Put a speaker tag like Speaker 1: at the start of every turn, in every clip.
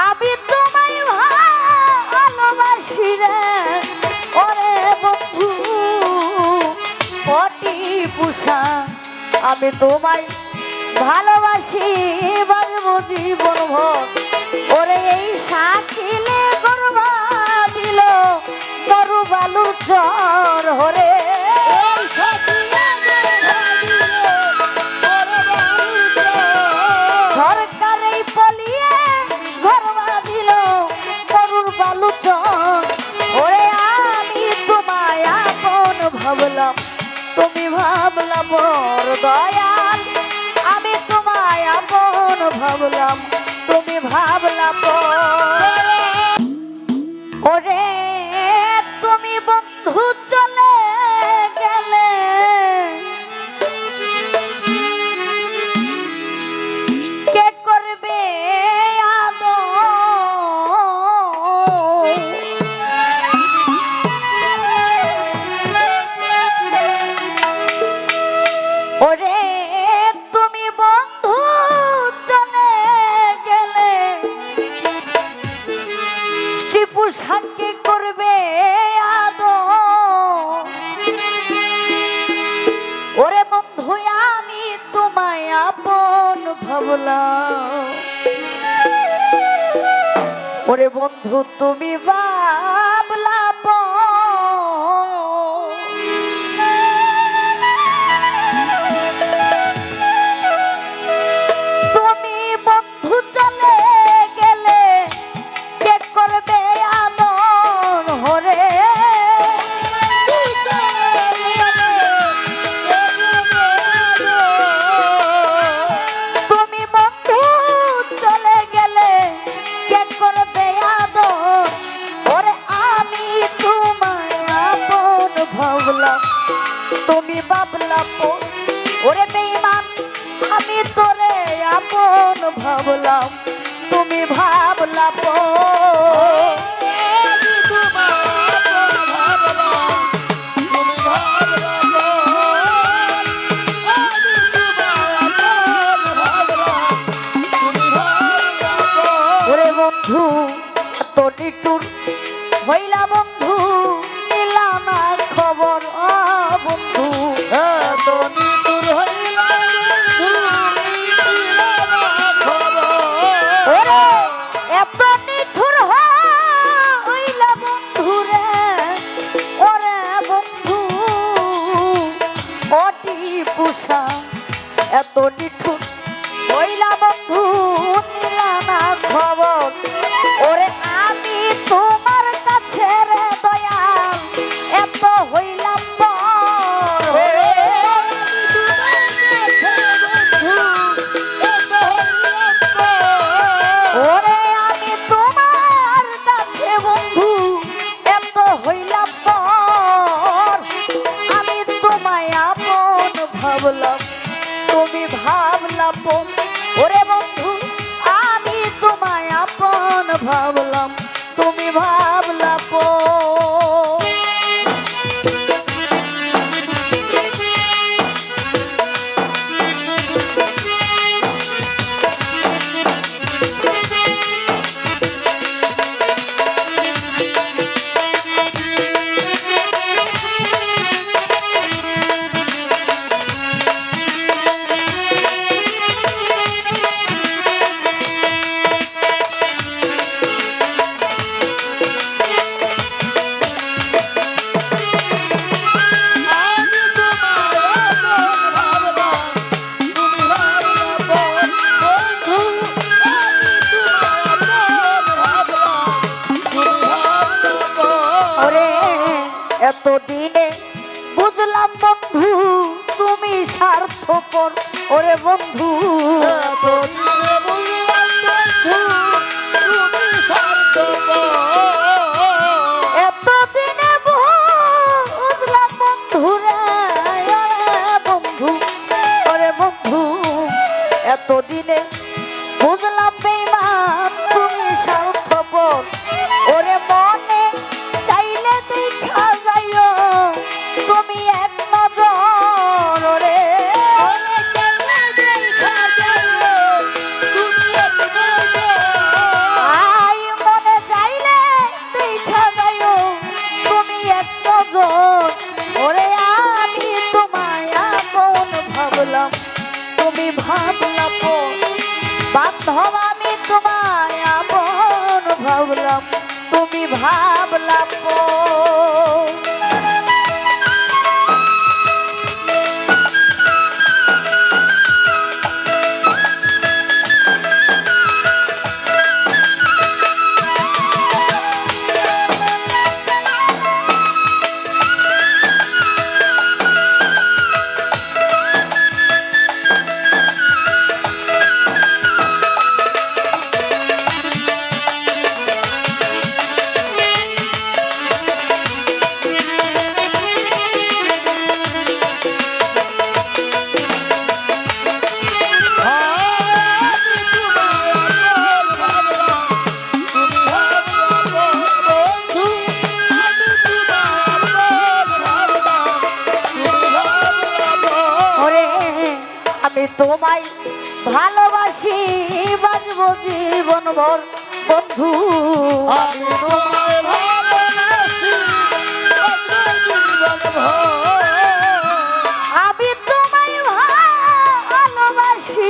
Speaker 1: আমি তোমায় ভালোবাসি রে। আমি ভালোবাসি জীবন ভোর ওরে ভাবলাম মোর দয়াল। আমি তোমায় আপন ভাবলাম তুমি ভাবলাম কুষাণকে করবে আদো ওরে বন্ধু আমি তোমায় আপন ভাবলা ওরে বন্ধু তুমি বা ভাবলাম ওরে বেইমান আমি তোরে আপন ভাবলাম। তুমি ভাবলাম বন্ধু তো নিটুর হইলা বন্ধু দিনে বুঝলাম বন্ধু তুমি স্বার্থপর। ওরে বন্ধু বুঝলাম বন্ধু তুমি স্বার্থপর। বান্ধব
Speaker 2: আমি তোমায় আপন ভাবলাম তুমি ভাবলাম তোমায়
Speaker 1: ভালোবাসি বাজব জীবন ভর বন্ধু
Speaker 2: আমি তোমায় ভালোবাসি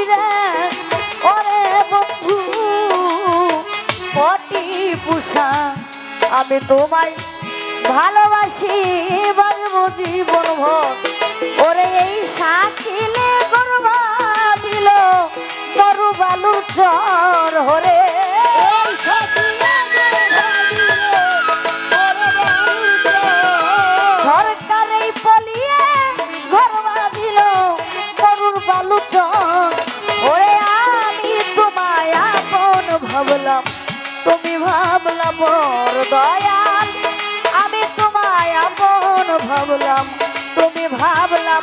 Speaker 1: পুষা ভালোবাসি বাজব জীবন ভর আমার দয়াল। আমি তোমায় আপন ভাবলাম তুমি ভাবলাম